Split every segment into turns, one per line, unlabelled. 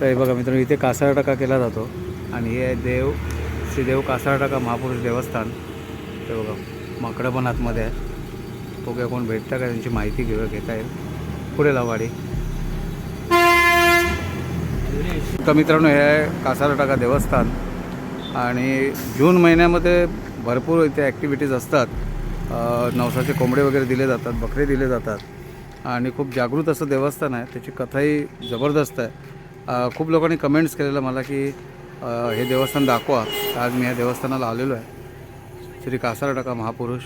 तर हे बघा मित्रांनो इथे कासारा टाका केला जातो. आणि हे आहे देव श्रीदेव कासारा टाका महापुरुष देवस्थान. ते बघा माकडं पण आतमध्ये आहे बघूया कोण भेटतं का त्यांची माहिती घेऊ घेता येईल. पुढे लावाडी तर मित्रांनो हे आहे कासारा टाका देवस्थान. आणि जून महिन्यामध्ये भरपूर इथे ॲक्टिव्हिटीज असतात. नवसाचे कोंबडे वगैरे दिले जातात बकरे दिले जातात. आणि खूप जागृत असं देवस्थान आहे. त्याची कथाही जबरदस्त आहे. खूप लोकांनी कमेंट्स केलेलं मला की हे देवस्थान दाखवा. आज मी ह्या देवस्थानाला आलेलो आहे. श्री कासारा टाका महापुरुष.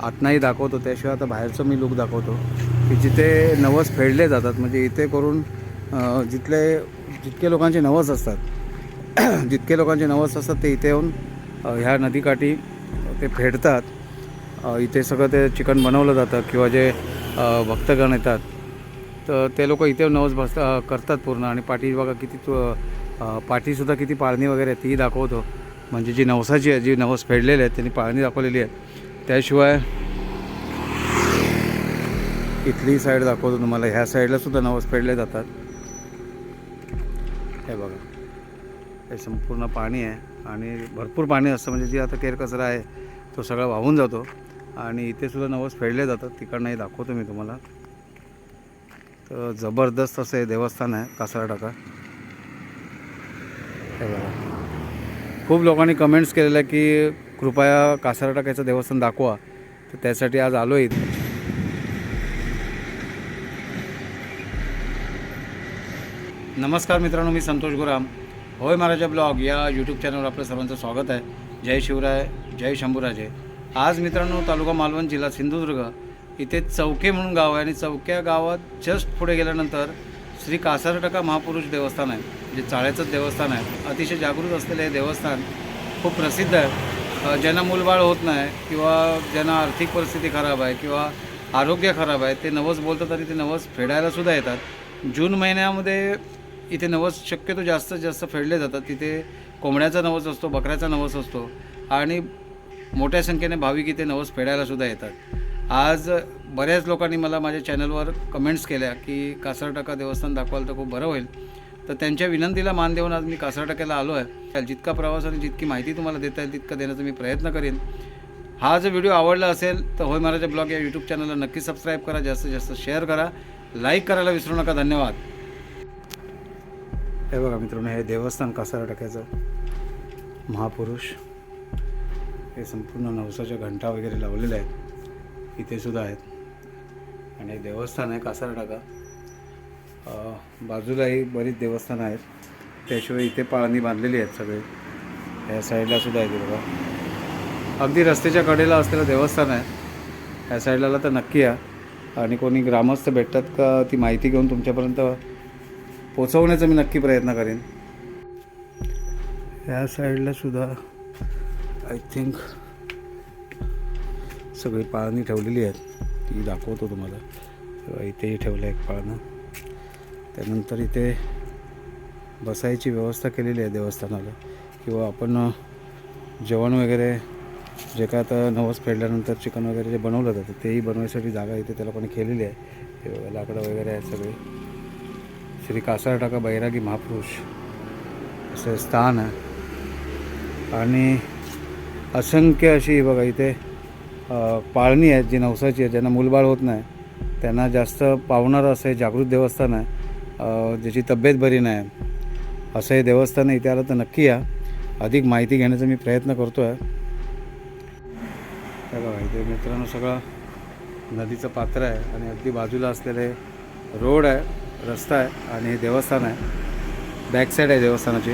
आतनाही दाखवतो. त्याशिवाय आता बाहेरचं मी लुक दाखवतो. की जिथे नवस फेडले जातात म्हणजे इथे करून जितले जिथले जितके लोकांचे नवस असतात जितके लोकांचे नवस असतात ते इथे येऊन ह्या नदीकाठी ते फेडतात. इथे सगळं ते चिकन बनवलं जातं किंवा जे भक्तगण येतात तर ते लोक इथे नवस बस करतात पूर्ण आणि पाठी बघा किती पाठीसुद्धा किती पाळणी वगैरे आहे तीही दाखवतो. म्हणजे जी नवसाची आहे जी नवस फेडलेली आहे त्यांनी पाळणी दाखवलेली आहे. त्याशिवाय इथली साईड दाखवतो तुम्हाला. ह्या साईडला सुद्धा नवस फेडले जातात. हे बघा. हे संपूर्ण पाणी आहे आणि भरपूर पाणी असतं. म्हणजे जी आता केरकचरा आहे तो सगळा वाहून जातो. आणि इथे सुद्धा नवस फेडले जातात. तिकडनंही दाखवतो मी तुम्हाला. तर जबरदस्त असं हे देवस्थान आहे कासराटाका हे बघा. खूप लोकांनी कमेंट्स केलेल्या की कृपया कासारा देवस्थान दाखवा. तर त्यासाठी आज आलो इथे. नमस्कार मित्रांनो मी संतोष गुराम. होय महाराजा ब्लॉग या यूट्यूब चॅनलवर आपलं सर्वांचं स्वागत आहे. जय शिवराय जय शंभूराजे. आज मित्रांनो तालुका मालवण जिल्हा सिंधुदुर्ग इथे चौके म्हणून गाव आहे आणि चौक्या गावात जस्ट पुढे गेल्यानंतर श्री कासारटका महापुरुष देवस्थान आहे जे चाळ्याचंच देवस्थान आहे. अतिशय जागृत असलेलं हे देवस्थान खूप प्रसिद्ध आहे. ज्यांना मूलबाळ होत नाही किंवा ज्यांना आर्थिक परिस्थिती खराब आहे किंवा आरोग्य खराब आहे ते नवस बोलतात आणि ते नवस फेडायला सुद्धा येतात. जून महिन्यामध्ये इथे नवस शक्यतो जास्तीत जास्त फेडले जातात. तिथे कोंबड्याचा नवस असतो बकऱ्याचा नवस असतो आणि मोठ्या संख्येने भाविक इथे नवस फेडायला सुद्धा येतात. आज बऱ्याच लोकांनी मला माझ्या चॅनलवर कमेंट्स केल्या की कासरटाका देवस्थान दाखवाल तर खूप बरं होईल. तर त्यांच्या विनंतीला मान देऊन आज मी कासरटाक्याला आलो आहे. जितका प्रवास आणि जितकी माहिती तुम्हाला देता येईल तितका देण्याचा मी प्रयत्न करेन. हा जर व्हिडिओ आवडला असेल तर होय महाराजा ब्लॉग या यूट्यूब चॅनलला नक्की सबस्क्राईब करा जास्तीत जास्त शेअर करा. लाईक करायला विसरू नका. धन्यवाद. हे बघा मित्रांनो हे देवस्थान कासाराटाक्याचं महापुरुष. हे संपूर्ण नवसाच्या घंटा वगैरे लावलेल्या आहेत. इथे सुद्धा आहेत. आणि देवस्थान आहे कासारटाका बाजूलाही बरीच देवस्थानं आहेत. त्याशिवाय इथे पाळणी बांधलेली आहेत सगळे. ह्या साईडला सुद्धा आहे बघा. अगदी रस्त्याच्या कडेला असलेलं देवस्थान आहे. ह्या साईडला तर नक्की या. आणि कोणी ग्रामस्थ भेटतात का ती माहिती घेऊन तुमच्यापर्यंत पोचवण्याचा मी नक्की प्रयत्न करेन. या साईडला सुद्धा आय थिंक सगळी पाळणी ठेवलेली आहेत. ती दाखवतो तुम्हाला. तेव्हा इथेही ठेवलं आहे एक पाळणं. त्यानंतर इथे बसायची व्यवस्था केलेली आहे देवस्थानाला. किंवा आपण जेवण वगैरे जे काय आता नवस फेडल्यानंतर चिकन वगैरे जे बनवलं जातं तेही बनवायसाठी जागा इथे त्याला पण केलेली आहे. लाकडं वगैरे आहेत सगळे. श्री कासारटाका बैरागी महापुरुष. असं स्थान आहे. आणि असंख्य अशी बघा इथे पाळणी आहेत जी नवसाची आहे ज्यांना मूलबाळ होत नाही त्यांना जास्त पावणारं असं हे जागृत देवस्थान आहे. ज्याची तब्येत बरी नाही असं हे देवस्थान इथे आलं तर नक्की या. अधिक माहिती घेण्याचा मी प्रयत्न करतो आहे त्या बघा इथे मित्रांनो सगळं नदीचं पात्र आहे आणि अगदी बाजूला असलेले रोड आहे रस्ता आहे आणि हे देवस्थान आहे. बॅक साईड आहे देवस्थानाची.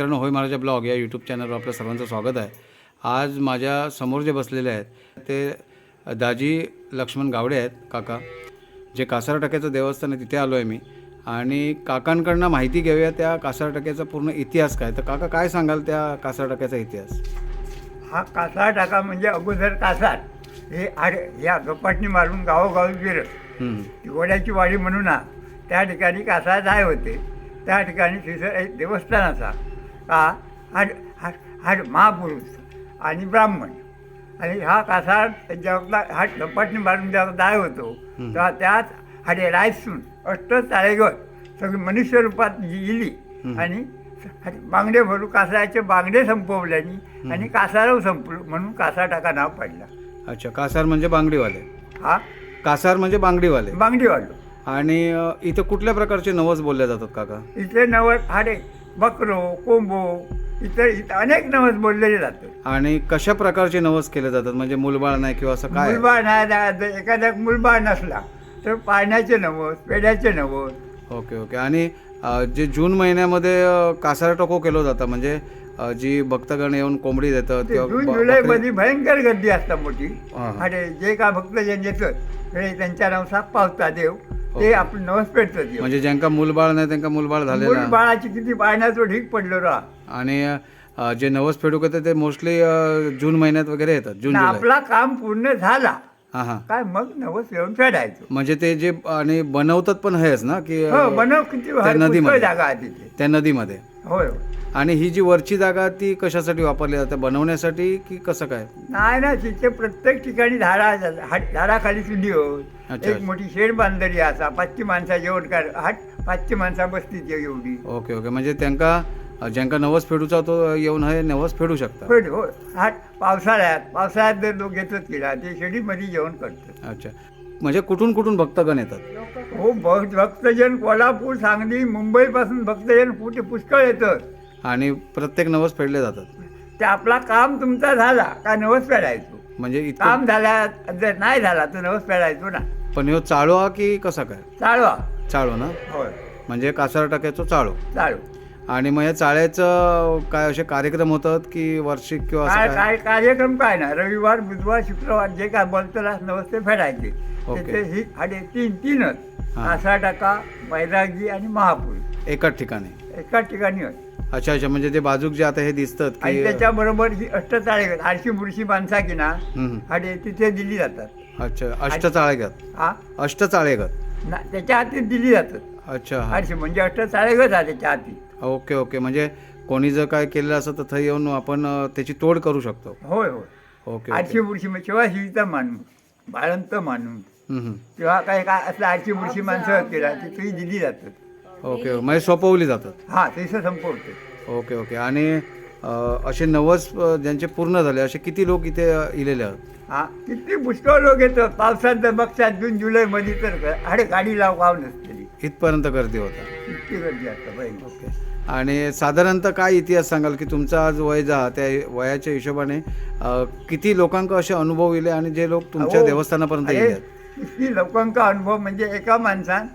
मित्रांनो होय महाराजा ब्लॉग या यूट्यूब चॅनलवर आपलं सर्वांचं स्वागत आहे. आज माझ्यासमोर जे बसलेले आहेत ते दाजी लक्ष्मण गावडे आहेत काका. जे कासारा टाक्याचं देवस्थान आहे तिथे आलो आहे मी. आणि काकांकडनं माहिती घेऊया त्या कासारा टाक्याचा पूर्ण इतिहास काय? तर काका काय सांगाल त्या कासारा टाक्याचा इतिहास?
हा कासार टाका म्हणजे अगोदर कासार. हे आड या गप्पाटणी मारून गावोगावी फिरत. घोड्याची वाडी म्हणून त्या ठिकाणी कासार जाय होते. त्या ठिकाणी तिथं एक देवस्थान असा. का हाड हाड हाड महापुरुष आणि ब्राह्मण. आणि हा कासार जेव्हा हा झपाटणी मारून दाय होतो. तेव्हा त्यात हाडे रायसून अष्ट चाळेगत सगळी मनुष्य रूपात गेली. आणि बांगडे भरू कासाराचे बांगडे संपवल्यानी आणि कासारव संपलो म्हणून कासार टाका नाव पडला.
अच्छा कासार म्हणजे बांगडीवाले?
हा?
कासार म्हणजे बांगडीवाले?
बांगडी वाढलो
आणि इथं कुठल्या प्रकारचे नवस बोलले जातात काका?
इथे नवस हाडे बकरो कोंबो इतर इथं अनेक नवस बोललेले जातात
आणि कशा प्रकारचे नवस केले जातात? म्हणजे मुलबाळ नाही किंवा असं काय?
मुलबाळ नाही एखाद्या मुलबाळ नसला तर पाण्याचे नवस पेढ्याचे नवस.
Okay okay. आणि अ, जे जून महिन्यामध्ये अ, कासार टोको केलं जातं म्हणजे अ, जी भक्तगण येऊन कोंबडी देतात
ते
किंवा
जून
ब-
जुलै
बकरी-
मध्ये भयंकर गर्दी असतात मोठी.
हा, हा.
आणि जे का भक्तजन येतात ते त्यांच्या नवसात पावता देव. ते आपण नवस पेटतात.
म्हणजे ज्यांका मुलबाळ नाही त्यांना मुलबाळ झालेला.
मुलबाळाची किती पाण्याचं ढीक पडलो राहा
आणि अ, जे नवस फेडूक येते ते मोस्टली जून महिन्यात वगैरे येतात जून जुलै.
आपला काम पूर्ण झाला.
हां हां.
काय मग नवस येऊन फेडायचो.
म्हणजे ते जे आणि बनवतात पण हेच ना की अ,
हो बनव किती
त्या
पुष्कळ
नदीमध्ये.
जागा आहे तिथे
त्या नदीमध्ये.
होय होय.
आणि ही जी वरची जागा ती कशासाठी वापरली जाते? बनवण्यासाठी की कसं काय?
नाही ना तिथे प्रत्येक ठिकाणी झाडा झाडाखाली चुली
अच्छा.
एक मोठी शेड बांधलेली असा पाचशे माणसा जेवण कर हाट पाचशे माणसा बसती ते एवढी.
Okay okay. म्हणजे त्यांका ज्यांका नवस फेडूचा तो येऊन हे नवस फेडू शकता?
होय हो हाट पावसाळ्यात पावसाळ्यात जर लोक येतात तिला ते शेडीमध्ये जेवण करतात.
अच्छा. म्हणजे कुठून कुठून भक्तगण येतात?
हो भक्त भक्तजन कोल्हापूर सांगली मुंबईपासून भक्तजन कुठे पुष्कळ येतात
आणि प्रत्येक नवस फेडले जातात.
ते आपला काम तुमचा झाला का नवस फेडायचो?
म्हणजे इतकं
काम झाला जर नाही झाला तर नवस फेडायचो ना.
पण ह्यो चाळो हा की कसा काय?
चालवा
चाळो ना?
होय.
म्हणजे कासार टाक्याचो चाळो.
चालू
आणि मग या चाळ्याचं काय असे कार्यक्रम होतात की वार्षिक किंवा
काय
असं काय
काय? कार्यक्रम काय ना? रविवार बुधवार शुक्रवार जे काय बोलतो नवस्ते फेडायचे.
ओके.
त्याचे ही हाडे तीन तीनच.
हा.
आसा टाका बैरागी आणि महापूर
एकाच ठिकाणी.
एकाच ठिकाणी होत
अच्छा अच्छा म्हणजे ते बाजूक जे आता हे दिसतात
आणि
की
त्याच्याबरोबर ही अष्टचाळे आरशी बुरशी माणसा की ना
हम्म.
हाडे तिथे दिली जातात.
अच्छा अष्ट चाळेगत
हा?
अष्ट चाळेगत
ना त्याच्या हाती दिली जातात.
अच्छा हा.
आरशी म्हणजे अष्टचाळेगच आहे त्याच्या हाती
ओके ओके म्हणजे कोणी जर काय केलेलं असं तर थंय येऊन आपण अ, त्याची तोड करू शकतो.
होय होय.
Okay okay.
आरशी बुरशी म्हणजे शिवाय शिवीचा माणूस बाळंत माणूस
हम्म, हम्म.
किंवा काय काय असलं आरशी बुरशी माणसं असतील ती तुही दिली जातात.
ओके म्हणजे सोपवली जातात.
हा तसं संपवते.
Okay okay. आणि अ, असे नवस अ, ज्यांचे पूर्ण झाले असे किती लोक इथे अ, इलेले आहेत?
हा किती पुष्कळ लोक येतात. पावसात बघतात जून जुलै मध्ये तर अरे गाडी लाव वाव नसतली
इथपर्यंत गर्दी होता.
इतकी गर्दी असतं बहीण
ओके. आणि साधारणतः काय इतिहास सांगाल की तुमचा आज वय जा त्या वयाच्या हिशोबाने अ, किती लोकांक असे अनुभव येले आणि जे लोक तुमच्या
अहो,
देवस्थानापर्यंत
अरे,
येतात
किती लोकांचा अनुभव म्हणजे एका माणसान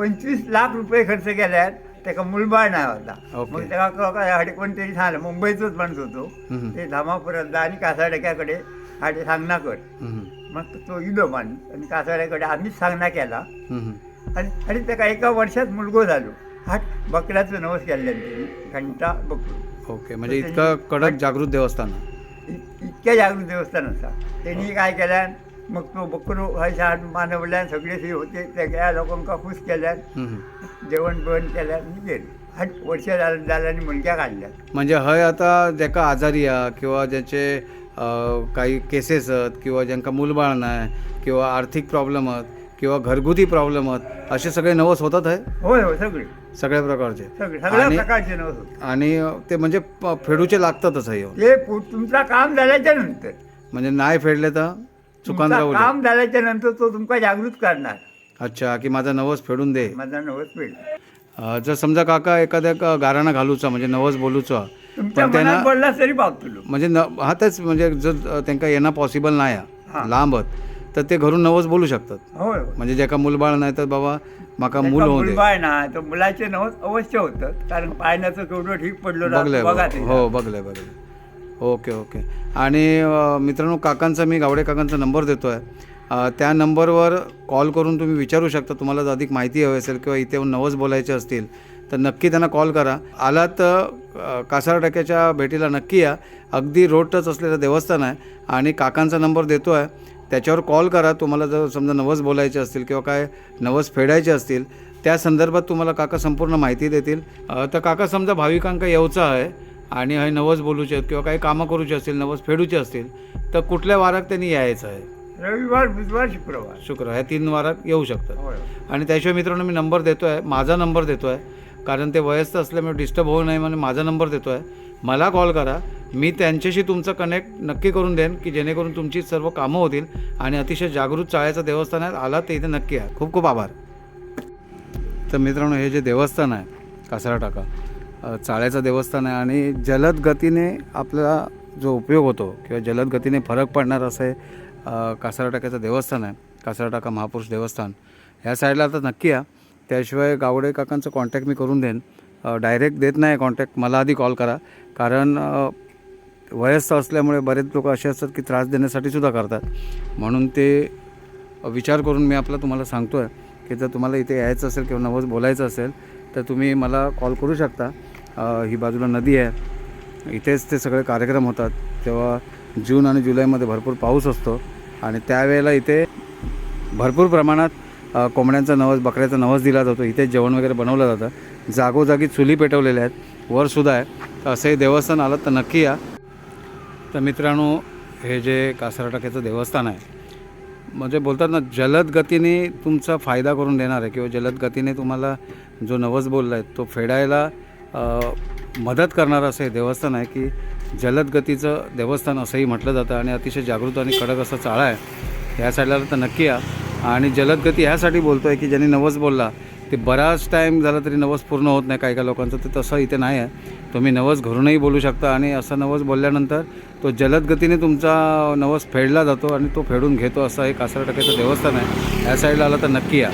पंचवीस लाख रुपये खर्च केल्यात त्याका मुलबाळ नाही होता.
ओके.
मग त्याला हाडे कोणतरी सांगलं मुंबईचंच माणूस होतो.
हम्म.
ते धामापुरात जा आणि कासाड्याकडे हाडे सांगना कर.
हम्म,
मग तो इलो माणूस आणि कासाड्याकडे आम्हीच सांगना केला.
हम्म.
आणि आणि त्याका एका वर्षात मुलगो झालो. हाट बकऱ्याचं नवस केल्यान त्यांनी घंटा बकरू.
ओके म्हणजे इतकं कडक जागृत देवस्थान. आहे.
इ- इतक्या जागृत देवस्थान असा त्यांनी काय केल्यान मग तो बकरो हय शाट मानवल्यान सगळे थंय होते. सगळ्या लोकांका खुश
हम्म.
जेवण बिवण केल्यान आणि गेले हाट वर्ष जाल- जाल्यानी मुलग्या काढल्या
म्हणजे हय आता ज्याका आजारी हा किंवा ज्याचे काही केसेस आहेत किंवा ज्यांका मूलबाळ नाही किंवा आर्थिक प्रॉब्लेम आहेत किंवा घरगुती प्रॉब्लेम आहेत असे सगळे नवस होतात आहे
होय होय सगळे.
सगळ्या प्रकारचे.
सगळे सगळ्या प्रकारचे नवस होते
आणि ते म्हणजे फेडूचे लागतातच आहे येऊन.
ते पु- तुमचं काम झाल्याच्यानंतर.
म्हणजे नाही फेडले तर?
काम झाल्याच्यानंतर तो तुमका जागृत करणार.
अच्छा की माझा नवस फेडून दे.
माझा नवस पेड
अ, जर समजा काका एखाद्या क- गाराणा घालूचा म्हणजे नवस बोलूचा
तुमच्या
पण त्यांना
मनात बोलला तरी पावतलो
म्हणजे न हा तेच म्हणजे जर त्यांना येणं पॉसिबल नाही
हा.
आहे लांबत तर ते घरून नवस बोलू शकतात.
होय होय.
म्हणजे ज्याका मूलबाळ नाही तर बाबा माका मूल
त्याचा
होऊ दे.
मुलगा आहे ना तर मुलाचे नवस अवश्य होतं कारण पाण्याचं केवढं ठीक पडलं ना,
बघलंय
बघा
बघ-
ते.
हो बघलंय बघलंय. Okay okay. आणि मित्रांनो काकांचा मी गावडे काकांचा नंबर देतो आहे त्या नंबरवर कॉल करून तुम्ही विचारू शकता. तुम्हाला जर अधिक माहिती हवी असेल किंवा इथे येऊन नवस बोलायचे असतील तर नक्की त्यांना कॉल करा. आलात तर भेटीला नक्की या. अगदी रोडच असलेलं देवस्थान आहे आणि काकांचा नंबर देतो आहे त्याच्यावर कॉल करा. तुम्हाला जर समजा नवस बोलायचे असतील किंवा काय नवस फेडायचे असतील त्या संदर्भात तुम्हाला काका संपूर्ण माहिती देतील. तर काका समजा भाविकांका येऊचा आहे आणि हे नवस बोलूचे आहेत किंवा काही कामं करूचे असतील नवस फेडूचे असतील तर कुठल्या वारात त्यांनी यायचं आहे?
रविवार बुधवार शुक्रवार.
शुक्र ह्या तीन वारात येऊ शकतात. आणि त्याशिवाय मित्रांनो मी नंबर देतो आहे माझा नंबर देतो आहे कारण ते वयस्क असल्यामुळे डिस्टर्ब होऊ नये म्हणून माझा नंबर देतो आहे मला कॉल करा मी त्यांच्याशी तुमचं कनेक्ट नक्की करून देईन की जेणेकरून तुमची सर्व कामं होतील आणि अतिशय जागृत चाळ्याचं देवस्थान आहे आला ते इथे नक्की आहे खूप खूप आभार. तर मित्रांनो हे जे देवस्थान आहे कासारा टाका. चाळ्याचं देवस्थान आहे आणि जलद गतीने आपला जो उपयोग होतो किंवा जलद गतीने फरक पडणार असं हे टाक्याचं देवस्थान आहे कासराटाका महापुरुष देवस्थान. ह्या साईडला आता नक्की या. त्याशिवाय गावडे काकांचं कॉन्टॅक्ट मी करून देईन. डायरेक्ट देत नाही कॉन्टॅक्ट मला आधी कॉल करा. कारण वयस्थ वयस्क असल्यामुळे बरेच लोक असे असतात की त्रास देण्यासाठी सुद्धा करतात. म्हणून ते विचार करून मी आपला तुम्हाला सांगतो आहे की जर तुम्हाला इथे यायचं असेल किंवा नवस बोलायचं असेल तर तुम्ही मला कॉल करू शकता. ही बाजूला नदी आहे. इथेच ते सगळे कार्यक्रम होतात. तेव्हा जून आणि जुलैमध्ये भरपूर पाऊस असतो. आणि त्यावेळेला इथे भरपूर प्रमाणात कोंबड्यांचा नवस बकऱ्याचा नवस दिला जातो. इथे जेवण वगैरे बनवलं जातं. जागोजागी चुली पेटवलेल्या आहेत. वरसुद्धा आहे. तर असंही देवस्थान आलं तर नक्की या. तर मित्रांनो हे जे कासराटाक्याचं देवस्थान आहे म्हणजे बोलतात ना जलद गतीने तुमचा फायदा करून देणार आहे किंवा जलद गतीने तुम्हाला जो नवस बोलला आहे तो फेडायला मदत करणारं असं हे देवस्थान आहे की जलद गतीचं देवस्थान असंही म्हटलं जातं आणि अतिशय जागृत आणि कडक असा चाळा आहे. या साईडला तर नक्की या. आणि जलद गती ह्यासाठी बोलतो आहे की ज्यांनी नवस बोलला ते बराच टाईम झाला तरी नवस पूर्ण होत नाही काही काही लोकांचं तर तसं इथे नाही आहे. तुम्ही नवस घरूनही बोलू शकता आणि असं नवस बोलल्यानंतर तो जलद गतीने तुमचा नवस फेडला जातो आणि तो फेडून घेतो असं एक कासारा टक्क्याचं देवस्थान आहे. या साईडला आला तर नक्की या.